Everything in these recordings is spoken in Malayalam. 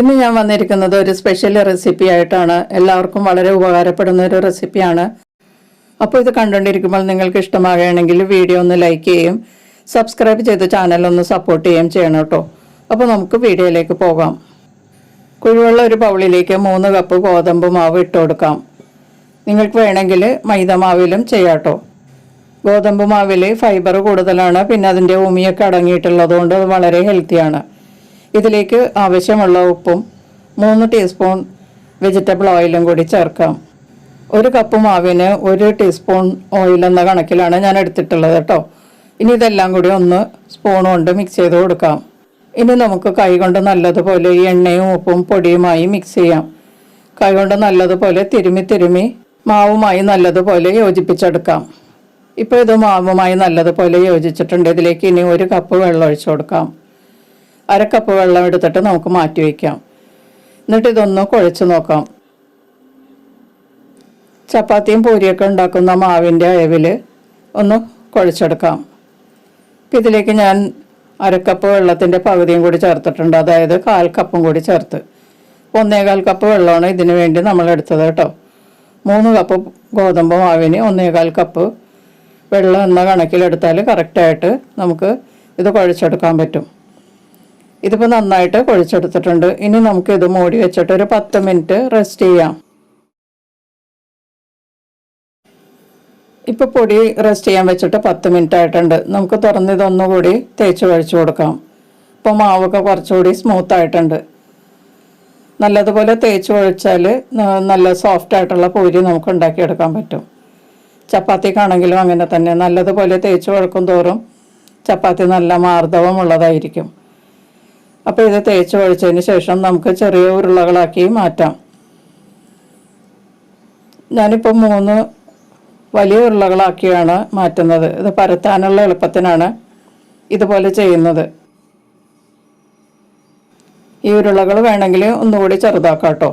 ഇന്ന് ഞാൻ വന്നിരിക്കുന്നത് ഒരു സ്പെഷ്യൽ റെസിപ്പി ആയിട്ടാണ്. എല്ലാവർക്കും വളരെ ഉപകാരപ്പെടുന്ന ഒരു റെസിപ്പിയാണ് അപ്പോൾ ഇത് കണ്ടുകൊണ്ടിരിക്കുമ്പോൾ നിങ്ങൾക്ക് ഇഷ്ടമാകുകയാണെങ്കിൽ വീഡിയോ ഒന്ന് ലൈക്ക് ചെയ്യും. സബ്സ്ക്രൈബ് ചെയ്ത് ചാനൽ ഒന്ന് സപ്പോർട്ട് ചെയ്യുകയും ചെയ്യണം കേട്ടോ. അപ്പോൾ നമുക്ക് വീഡിയോയിലേക്ക് പോകാം. കുഴിവെള്ള ഒരു പൗളിലേക്ക് മൂന്ന് കപ്പ് ഗോതമ്പ് മാവ് ഇട്ട് കൊടുക്കാം. നിങ്ങൾക്ക് വേണമെങ്കിൽ മൈദ മാവിലും ചെയ്യാം കേട്ടോ. ഗോതമ്പ് മാവിൽ ഫൈബർ കൂടുതലാണ്. പിന്നെ അതിന്റെ ഉമിയൊക്കെ അടങ്ങിയിട്ടുള്ളതുകൊണ്ട് അത് വളരെ ഹെൽത്തിയാണ് ഇതിലേക്ക് ആവശ്യമുള്ള ഉപ്പും മൂന്ന് ടീസ്പൂൺ വെജിറ്റബിൾ ഓയിലും കൂടി ചേർക്കാം. ഒരു കപ്പ് മാവിന് ഒരു ടീസ്പൂൺ ഓയിൽ എന്ന കണക്കിലാണ് ഞാൻ എടുത്തിട്ടുള്ളത് കേട്ടോ. ഇനി ഇതെല്ലാം കൂടി ഒന്ന് സ്പൂൺ കൊണ്ട് മിക്സ് ചെയ്ത് കൊടുക്കാം. ഇനി നമുക്ക് കൈ കൊണ്ട് നല്ലതുപോലെ ഈ എണ്ണയും ഉപ്പും പൊടിയുമായി മിക്സ് ചെയ്യാം. കൈ കൊണ്ട് നല്ലതുപോലെ തിരുമി തിരുമി മാവുമായി നല്ലതുപോലെ യോജിപ്പിച്ചെടുക്കാം. ഇപ്പോൾ ഇത് മാവുമായി നല്ലതുപോലെ യോജിച്ചിട്ടുണ്ട്. ഇതിലേക്ക് ഇനി ഒരു കപ്പ് വെള്ളം ഒഴിച്ചു കൊടുക്കാം. അര കപ്പ് വെള്ളം എടുത്തിട്ട് നമുക്ക് മാറ്റി വയ്ക്കാം. എന്നിട്ട് ഇതൊന്ന് കുഴച്ച് നോക്കാം. ചപ്പാത്തിയും പൂരിയൊക്കെ ഉണ്ടാക്കുന്ന മാവിന്റെ അയവിൽ ഒന്ന് കുഴച്ചെടുക്കാം. ഇപ്പം ഇതിലേക്ക് ഞാൻ അരക്കപ്പ് വെള്ളത്തിന്റെ പകുതിയും കൂടി ചേർത്തിട്ടുണ്ട്. അതായത് കാൽ കപ്പും കൂടി ചേർത്ത്. ഒന്നേകാൽ കപ്പ് വെള്ളമാണ് ഇതിന് വേണ്ടി നമ്മൾ എടുത്തത് കേട്ടോ. മൂന്ന് കപ്പ് ഗോതമ്പ് മാവിന് ഒന്നേകാൽ കപ്പ് വെള്ളം എന്ന കണക്കിലെടുത്താൽ കറക്റ്റായിട്ട് നമുക്ക് ഇത് കുഴച്ചെടുക്കാൻ പറ്റും. ഇതിപ്പോൾ നന്നായിട്ട് കുഴച്ചെടുത്തിട്ടുണ്ട്. ഇനി നമുക്ക് ഇത് മൂടി വെച്ചിട്ട് ഒരു പത്ത് മിനിറ്റ് റെസ്റ്റ് ചെയ്യാം. ഇപ്പോൾ പൊടി റെസ്റ്റ് ചെയ്യാൻ വെച്ചിട്ട് പത്ത് മിനിറ്റ് ആയിട്ടുണ്ട്. നമുക്ക് തുറന്ന് ഇതൊന്നുകൂടി തേച്ച് കഴിച്ചു കൊടുക്കാം. ഇപ്പോൾ മാവൊക്കെ കുറച്ചുകൂടി സ്മൂത്ത് ആയിട്ടുണ്ട്. നല്ലതുപോലെ തേച്ച് കഴിച്ചാൽ നല്ല സോഫ്റ്റ് ആയിട്ടുള്ള പൂരി നമുക്ക് ഉണ്ടാക്കിയെടുക്കാൻ പറ്റും. ചപ്പാത്തിക്കാണെങ്കിലും അങ്ങനെ തന്നെ. നല്ലതുപോലെ തേച്ച് കുഴക്കും തോറും ചപ്പാത്തി നല്ല മാർദ്ദവമുള്ളതായിരിക്കും. അപ്പോൾ ഇത് തേച്ച് ഒഴിച്ചതിന് ശേഷം നമുക്ക് ചെറിയ ഉരുളകളാക്കി മാറ്റാം. ഞാനിപ്പോൾ മൂന്ന് വലിയ ഉരുളകളാക്കിയാണ് മാറ്റുന്നത്. ഇത് പരത്താനുള്ള എളുപ്പത്തിനാണ് ഇതുപോലെ ചെയ്യുന്നത്. ഈ ഉരുളകൾ വേണമെങ്കിൽ ഒന്നുകൂടി ചെറുതാക്കാം കേട്ടോ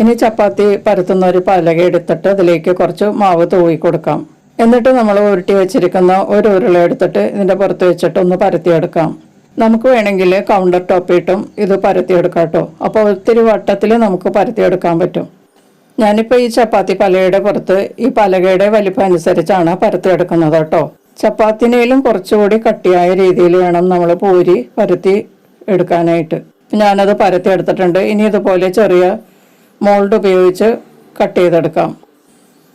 ഇനി ചപ്പാത്തി പരത്തുന്ന ഒരു പലക എടുത്തിട്ട് അതിലേക്ക് കുറച്ച് മാവ് തൂവി കൊടുക്കാം. എന്നിട്ട് നമ്മൾ ഉരുട്ടി വെച്ചിരിക്കുന്ന ഒരു ഉരുള എടുത്തിട്ട് ഇതിന്റെ പുറത്ത് വെച്ചിട്ട് ഒന്ന് പരത്തിയെടുക്കാം. നമുക്ക് വേണമെങ്കിൽ കൗണ്ടർ ടോപ്പിട്ടും ഇത് പരത്തിയെടുക്കാം കേട്ടോ അപ്പോൾ ഒത്തിരി വട്ടത്തിൽ നമുക്ക് പരത്തിയെടുക്കാൻ പറ്റും. ഞാനിപ്പോൾ ഈ ചപ്പാത്തി പലകയുടെ പുറത്ത് ഈ പലകയുടെ വലിപ്പം അനുസരിച്ചാണ് പരത്തിയെടുക്കുന്നത് കേട്ടോ. ചപ്പാത്തിനേലും കുറച്ചുകൂടി കട്ടിയായ രീതിയിൽ വേണം നമ്മൾ പൂരി പരത്തി എടുക്കാനായിട്ട്. ഞാനത് പരത്തി എടുത്തിട്ടുണ്ട് ഇനി ഇതുപോലെ ചെറിയ മോൾഡ് ഉപയോഗിച്ച് കട്ട് ചെയ്തെടുക്കാം.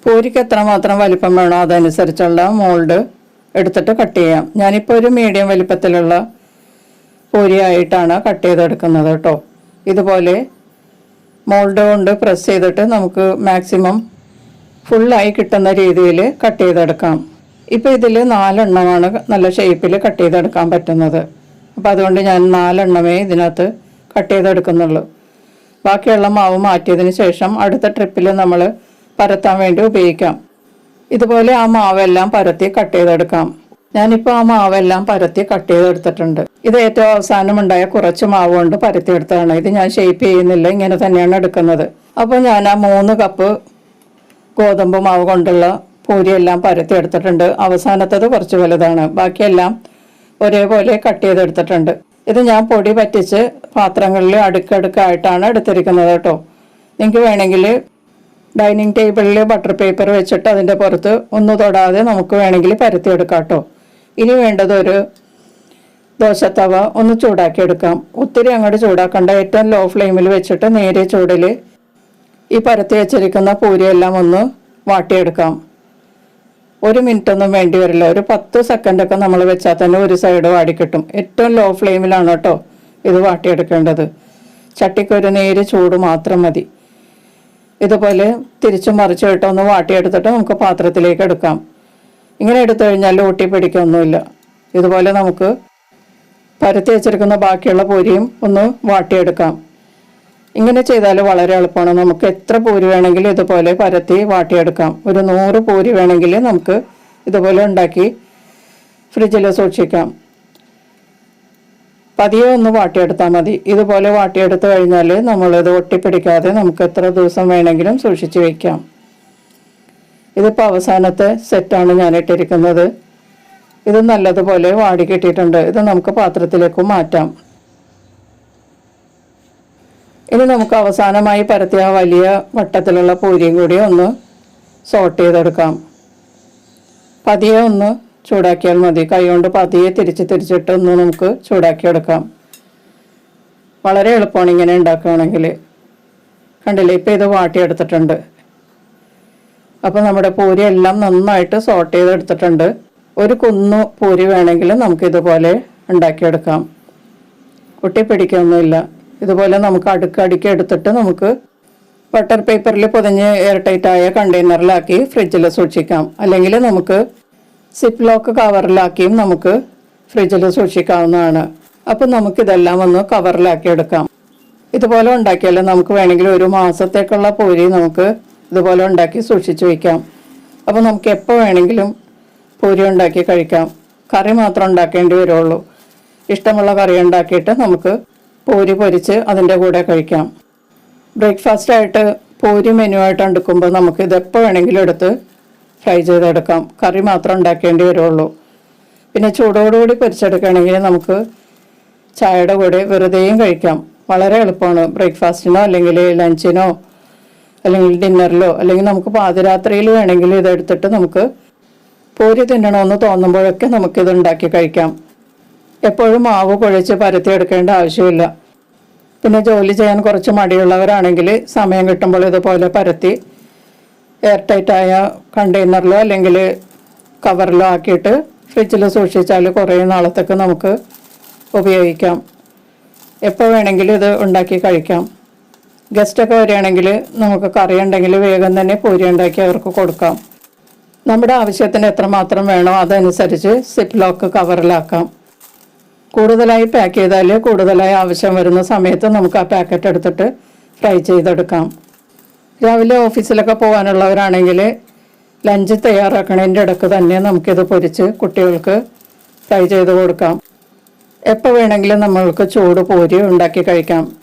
പൂരിക്ക് എത്രമാത്രം വലിപ്പം വേണോ അതനുസരിച്ചുള്ള മോൾഡ് എടുത്തിട്ട് കട്ട് ചെയ്യാം. ഞാനിപ്പോൾ ഒരു മീഡിയം വലിപ്പത്തിലുള്ള പൂരിയായിട്ടാണ് കട്ട് ചെയ്തെടുക്കുന്നത് കേട്ടോ. ഇതുപോലെ മോൾഡ് കൊണ്ട് പ്രസ് ചെയ്തിട്ട് നമുക്ക് മാക്സിമം ഫുള്ളായി കിട്ടുന്ന രീതിയിൽ കട്ട് ചെയ്തെടുക്കാം. ഇപ്പോൾ ഇതിൽ നാലെണ്ണമാണ് നല്ല ഷേപ്പിൽ കട്ട് ചെയ്തെടുക്കാൻ പറ്റുന്നത്. അപ്പോൾ അതുകൊണ്ട് ഞാൻ നാലെണ്ണമേ ഇതിനകത്ത് കട്ട് ചെയ്തെടുക്കുന്നുള്ളൂ. ബാക്കിയുള്ള മാവ് മാറ്റിയതിന് ശേഷം അടുത്ത ട്രിപ്പിൽ നമ്മൾ പരത്താൻ വേണ്ടി ഉപയോഗിക്കാം. ഇതുപോലെ ആ മാവെല്ലാം പരത്തി കട്ട് ചെയ്തെടുക്കാം. ഞാനിപ്പോൾ ആ മാവെല്ലാം പരത്തി കട്ട് ചെയ്തെടുത്തിട്ടുണ്ട്. ഇത് ഏറ്റവും അവസാനം ഉണ്ടായ കുറച്ച് മാവ് കൊണ്ട് പരത്തിയെടുത്തതാണ് ഇത് ഞാൻ ഷേപ്പ് ചെയ്യുന്നില്ല ഇങ്ങനെ തന്നെയാണ് എടുക്കുന്നത്. അപ്പോൾ ഞാൻ ആ മൂന്ന് കപ്പ് ഗോതമ്പ് മാവ് കൊണ്ടുള്ള പൂരിയെല്ലാം പരത്തി എടുത്തിട്ടുണ്ട്. അവസാനത്തത് കുറച്ച് വലുതാണ്. ബാക്കിയെല്ലാം ഒരേപോലെ കട്ട് ചെയ്തെടുത്തിട്ടുണ്ട്. ഇത് ഞാൻ പൊടി പറ്റിച്ച് പാത്രങ്ങളിൽ അടുക്കടുക്കായിട്ടാണ് എടുത്തിരിക്കുന്നത് കേട്ടോ. നിങ്ങൾക്ക് വേണമെങ്കിൽ ഡൈനിങ് ടേബിളിൽ ബട്ടർ പേപ്പർ വെച്ചിട്ട് അതിന്റെ പുറത്ത് ഒന്ന് തൊടാതെ നമുക്ക് വേണമെങ്കിൽ പരത്തിയെടുക്കാം കേട്ടോ. ഇനി വേണ്ടത് ഒരു ദോശത്തവ ഒന്ന് ചൂടാക്കി എടുക്കാം ഒത്തിരി അങ്ങോട്ട് ചൂടാക്കണ്ട. ഏറ്റവും ലോ ഫ്ലെയിമിൽ വെച്ചിട്ട് നേരെ ചൂടിൽ ഈ പരത്തി വെച്ചിരിക്കുന്ന പൂരിയെല്ലാം ഒന്ന് വാട്ടിയെടുക്കാം. ഒരു മിനിറ്റ് ഒന്നും വേണ്ടി വരില്ല. ഒരു പത്ത് സെക്കൻഡൊക്കെ നമ്മൾ വെച്ചാൽ തന്നെ ഒരു സൈഡ് വാടിക്കിട്ടും ഏറ്റവും ലോ ഫ്ലെയിമിലാണ് കേട്ടോ ഇത് വാട്ടിയെടുക്കേണ്ടത്. ചട്ടിക്ക് ഒരു നേര് ചൂട് മാത്രം മതി. ഇതുപോലെ തിരിച്ചും മറിച്ചു ഇട്ട് ഒന്ന് വാട്ടിയെടുത്തിട്ട് നമുക്ക് പാത്രത്തിലേക്ക് എടുക്കാം. ഇങ്ങനെ എടുത്തു കഴിഞ്ഞാൽ ഒട്ടി പിടിക്കൊന്നുമില്ല. ഇതുപോലെ നമുക്ക് പരത്തി വെച്ചിരിക്കുന്ന ബാക്കിയുള്ള പൂരിയും ഒന്ന് വാട്ടിയെടുക്കാം. ഇങ്ങനെ ചെയ്താൽ വളരെ എളുപ്പമാണ്. നമുക്ക് എത്ര പൂരി വേണമെങ്കിലും ഇതുപോലെ പരത്തി വാട്ടിയെടുക്കാം. ഒരു നൂറ് പൂരി വേണമെങ്കിൽ നമുക്ക് ഇതുപോലെ ഉണ്ടാക്കി ഫ്രിഡ്ജിൽ സൂക്ഷിക്കാം. പതിയെ ഒന്ന് വാട്ടിയെടുത്താൽ മതി. ഇതുപോലെ വാട്ടിയെടുത്ത് കഴിഞ്ഞാൽ നമ്മളിത് ഒട്ടിപ്പിടിക്കാതെ നമുക്ക് എത്ര ദിവസം വേണമെങ്കിലും സൂക്ഷിച്ച് വയ്ക്കാം ഇതിപ്പോൾ അവസാനത്തെ സെറ്റാണ് ഞാൻ ഇട്ടിരിക്കുന്നത്. ഇത് നല്ലതുപോലെ വാടി കിട്ടിയിട്ടുണ്ട്. ഇത് നമുക്ക് പാത്രത്തിലേക്ക് മാറ്റാം. ഇനി നമുക്ക് അവസാനമായി പരത്തിയ വലിയ വട്ടത്തിലുള്ള പൂരിയും കൂടി ഒന്ന് സോട്ട് ചെയ്തെടുക്കാം. പതിയെ ഒന്ന് ചൂടാക്കിയാൽ മതി. കൈകൊണ്ട് പതിയെ തിരിച്ച് തിരിച്ചിട്ട് ഒന്ന് നമുക്ക് ചൂടാക്കിയെടുക്കാം. വളരെ എളുപ്പമാണ് ഇങ്ങനെ ഉണ്ടാക്കുകയാണെങ്കിൽ. കണ്ടില്ലേ ഇപ്പം ഇത് വാട്ടിയെടുത്തിട്ടുണ്ട്. അപ്പോൾ നമ്മുടെ പൂരി എല്ലാം നന്നായിട്ട് സോട്ട് ചെയ്തെടുത്തിട്ടുണ്ട്. ഒരു കുന്നു പൂരി വേണമെങ്കിൽ നമുക്ക് ഇതുപോലെ ഉണ്ടാക്കിയെടുക്കാം. ഒട്ടിപ്പിടിക്കൊന്നുമില്ല ഇതുപോലെ നമുക്ക് അടുക്ക് അടുക്കി എടുത്തിട്ട് നമുക്ക് ബട്ടർ പേപ്പറിൽ പൊതിഞ്ഞ് എയർ ടൈറ്റ് ആയ കണ്ടെയ്നറിലാക്കി ഫ്രിഡ്ജിൽ സൂക്ഷിക്കാം. അല്ലെങ്കിൽ നമുക്ക് സിപ്പ് ലോക്ക് കവറിലാക്കിയും നമുക്ക് ഫ്രിഡ്ജിൽ സൂക്ഷിക്കാവുന്നതാണ്. അപ്പം നമുക്കിതെല്ലാം ഒന്ന് കവറിലാക്കി എടുക്കാം ഇതുപോലെ ഉണ്ടാക്കിയാൽ നമുക്ക് വേണമെങ്കിൽ ഒരു മാസത്തേക്കുള്ള പൂരി നമുക്ക് ഇതുപോലെ ഉണ്ടാക്കി സൂക്ഷിച്ചു വയ്ക്കാം. അപ്പോൾ നമുക്ക് എപ്പോൾ വേണമെങ്കിലും പൂരി ഉണ്ടാക്കി കഴിക്കാം. കറി മാത്രം ഉണ്ടാക്കേണ്ടി വരുള്ളൂ. ഇഷ്ടമുള്ള കറി ഉണ്ടാക്കിയിട്ട് നമുക്ക് പൂരി പൊരിച്ച് അതിന്റെ കൂടെ കഴിക്കാം. ബ്രേക്ക്ഫാസ്റ്റ് ആയിട്ട് പൂരി മെനു ആയിട്ട് എടുക്കുമ്പോൾ നമുക്ക് ഇതെപ്പോൾ വേണമെങ്കിലും എടുത്ത് ഫ്രൈ ചെയ്തെടുക്കാം. കറി മാത്രം ഉണ്ടാക്കേണ്ടി വരുള്ളൂ. പിന്നെ ചൂടോടുകൂടി പൊരിച്ചെടുക്കുകയാണെങ്കിൽ നമുക്ക് ചായയുടെ കൂടെ വെറുതെയും കഴിക്കാം. വളരെ എളുപ്പമാണ്. ബ്രേക്ക്ഫാസ്റ്റിനോ അല്ലെങ്കിൽ ലഞ്ചിനോ അല്ലെങ്കിൽ ഡിന്നറിലോ അല്ലെങ്കിൽ നമുക്ക് പാതിരാത്രിയിൽ വേണമെങ്കിൽ ഇതെടുത്തിട്ട് നമുക്ക് പൂരി തിന്നണമെന്ന് തോന്നുമ്പോഴൊക്കെ നമുക്കിത് ഉണ്ടാക്കി കഴിക്കാം. എപ്പോഴും മാവ് കുഴച്ച് പരത്തിയെടുക്കേണ്ട ആവശ്യമില്ല. പിന്നെ ജോലി ചെയ്യാൻ കുറച്ച് മടിയുള്ളവരാണെങ്കിൽ സമയം കിട്ടുമ്പോൾ ഇതുപോലെ പരത്തി എയർ ടൈറ്റായ കണ്ടെയ്നറിലോ അല്ലെങ്കിൽ കവറിലോ ആക്കിയിട്ട് ഫ്രിഡ്ജിൽ സൂക്ഷിച്ചാൽ കുറേ നാളത്തേക്ക് നമുക്ക് ഉപയോഗിക്കാം. എപ്പോൾ വേണമെങ്കിലും ഇത് ഉണ്ടാക്കി കഴിക്കാം. ഗസ്റ്റൊക്കെ വരികയാണെങ്കിൽ നമുക്ക് കറി ഉണ്ടെങ്കിൽ വേഗം തന്നെ പൂരി ഉണ്ടാക്കി അവർക്ക് കൊടുക്കാം. നമ്മുടെ ആവശ്യത്തിന് എത്രമാത്രം വേണോ അതനുസരിച്ച് സിപ്പ് ലോക്ക് കവറിലാക്കാം. കൂടുതലായി പാക്ക് ചെയ്താൽ കൂടുതലായി ആവശ്യം വരുന്ന സമയത്ത് നമുക്ക് ആ പാക്കറ്റ് എടുത്തിട്ട് ഫ്രൈ ചെയ്തെടുക്കാം. രാവിലെ ഓഫീസിലൊക്കെ പോകാനുള്ളവരാണെങ്കിൽ ലഞ്ച് തയ്യാറാക്കണതിന്റെ ഇടയ്ക്ക് തന്നെ നമുക്കിത് പൊരിച്ച് കുട്ടികൾക്ക് ഫ്രൈ ചെയ്ത് കൊടുക്കാം. എപ്പോൾ വേണമെങ്കിലും നമ്മൾക്ക് ചൂട് പൂരി ഉണ്ടാക്കി കഴിക്കാം.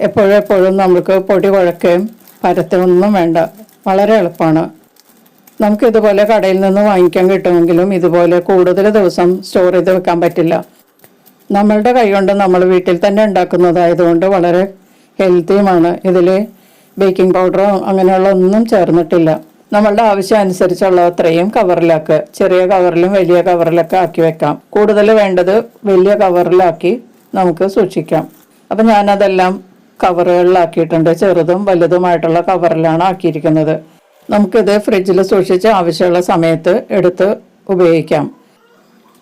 എപ്പോഴും എപ്പോഴും നമുക്ക് പൊടി കുഴക്കുകയും പരത്തൊന്നും വേണ്ട. വളരെ എളുപ്പമാണ് നമുക്ക് ഇതുപോലെ കടയിൽ നിന്ന് വാങ്ങിക്കാൻ കിട്ടുമെങ്കിലും ഇതുപോലെ കൂടുതൽ ദിവസം സ്റ്റോർ ചെയ്ത് വെക്കാൻ പറ്റില്ല. നമ്മളുടെ കൈകൊണ്ട് നമ്മൾ വീട്ടിൽ തന്നെ ഉണ്ടാക്കുന്നതായതുകൊണ്ട് വളരെ ഹെൽത്തിയുമാണ്. ഇതിൽ ബേക്കിംഗ് പൗഡറോ അങ്ങനെയുള്ള ഒന്നും ചേർന്നിട്ടില്ല. നമ്മളുടെ ആവശ്യം അനുസരിച്ചുള്ള അത്രയും കവറിലാക്കുക ചെറിയ കവറിലും വലിയ കവറിലൊക്കെ ആക്കി വെക്കാം. കൂടുതൽ വേണ്ടത് വലിയ കവറിലാക്കി നമുക്ക് സൂക്ഷിക്കാം. അപ്പം ഞാനതെല്ലാം കവറുകളിലാക്കിയിട്ടുണ്ട്. ചെറുതും വലുതുമായിട്ടുള്ള കവറിലാണ് ആക്കിയിരിക്കുന്നത്. നമുക്കിത് ഫ്രിഡ്ജിൽ സൂക്ഷിച്ച് ആവശ്യമുള്ള സമയത്ത് എടുത്ത് ഉപയോഗിക്കാം.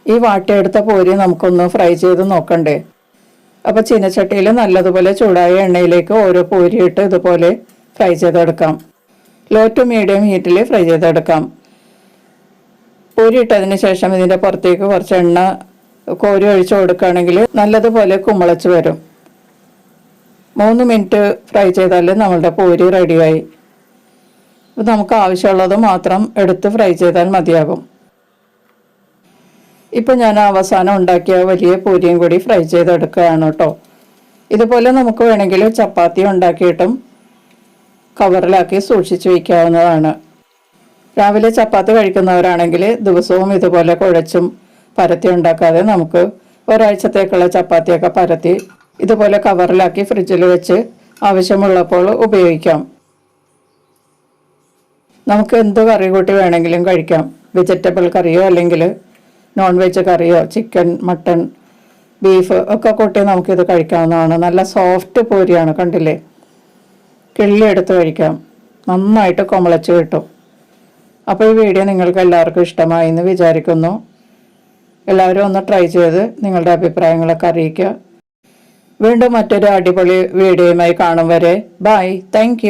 ഈ വാട്ടിയെടുത്ത പോരി നമുക്കൊന്ന് ഫ്രൈ ചെയ്ത് നോക്കണ്ടേ? അപ്പോൾ ചീനച്ചട്ടിയിൽ നല്ലതുപോലെ ചൂടായ എണ്ണയിലേക്ക് ഓരോ പോരിയിട്ട് ഇതുപോലെ ഫ്രൈ ചെയ്തെടുക്കാം. ലോ ടു മീഡിയം ഹീറ്റിൽ ഫ്രൈ ചെയ്തെടുക്കാം. പൂരി ഇട്ടതിന് ശേഷം ഇതിന്റെ പുറത്തേക്ക് കുറച്ച് എണ്ണ കോരി ഒഴിച്ചു കൊടുക്കുകയാണെങ്കിൽ നല്ലതുപോലെ കുമ്പളച്ച് വരും. മൂന്ന് മിനിറ്റ് ഫ്രൈ ചെയ്താൽ നമ്മളുടെ പൂരി റെഡിയായി അപ്പോൾ നമുക്ക് ആവശ്യമുള്ളത് മാത്രം എടുത്ത് ഫ്രൈ ചെയ്താൽ മതിയാകും. ഇപ്പം ഞാൻ അവസാനം ഉണ്ടാക്കിയ വലിയ പൂരിയും കൂടി ഫ്രൈ ചെയ്തെടുക്കുകയാണ് കേട്ടോ. ഇതുപോലെ നമുക്ക് വേണമെങ്കിൽ ചപ്പാത്തി ഉണ്ടാക്കിയിട്ടും കവറിലാക്കി സൂക്ഷിച്ചു വയ്ക്കാവുന്നതാണ് രാവിലെ ചപ്പാത്തി കഴിക്കുന്നവരാണെങ്കിൽ ദിവസവും ഇതുപോലെ കുഴച്ചും പരത്തി ഉണ്ടാക്കാതെ നമുക്ക് ഒരാഴ്ചത്തേക്കുള്ള ചപ്പാത്തിയൊക്കെ പരത്തി ഇതുപോലെ കവറിലാക്കി ഫ്രിഡ്ജിൽ വെച്ച് ആവശ്യമുള്ളപ്പോൾ ഉപയോഗിക്കാം. നമുക്ക് എന്ത് കറി കൂട്ടി വേണമെങ്കിലും കഴിക്കാം. വെജിറ്റബിൾ കറിയോ അല്ലെങ്കിൽ നോൺ വെജ് കറിയോ ചിക്കൻ മട്ടൺ ബീഫ് ഒക്കെ കൂട്ടി നമുക്കിത് കഴിക്കാവുന്നതാണ്. നല്ല സോഫ്റ്റ് പൂരിയാണ് കണ്ടില്ലേ? കിള്ളി എടുത്ത് കഴിക്കാം. നന്നായിട്ട് കൊമളച്ച് കിട്ടും. അപ്പോൾ ഈ വീഡിയോ നിങ്ങൾക്ക് എല്ലാവർക്കും ഇഷ്ടമായി എന്ന് വിചാരിക്കുന്നു. എല്ലാവരും ഒന്ന് ട്രൈ ചെയ്ത് നിങ്ങളുടെ അഭിപ്രായങ്ങളൊക്കെ അറിയിക്കുക. വീണ്ടും മറ്റൊരു അടിപൊളി വീഡിയോയുമായി കാണും വരെ. Bye thank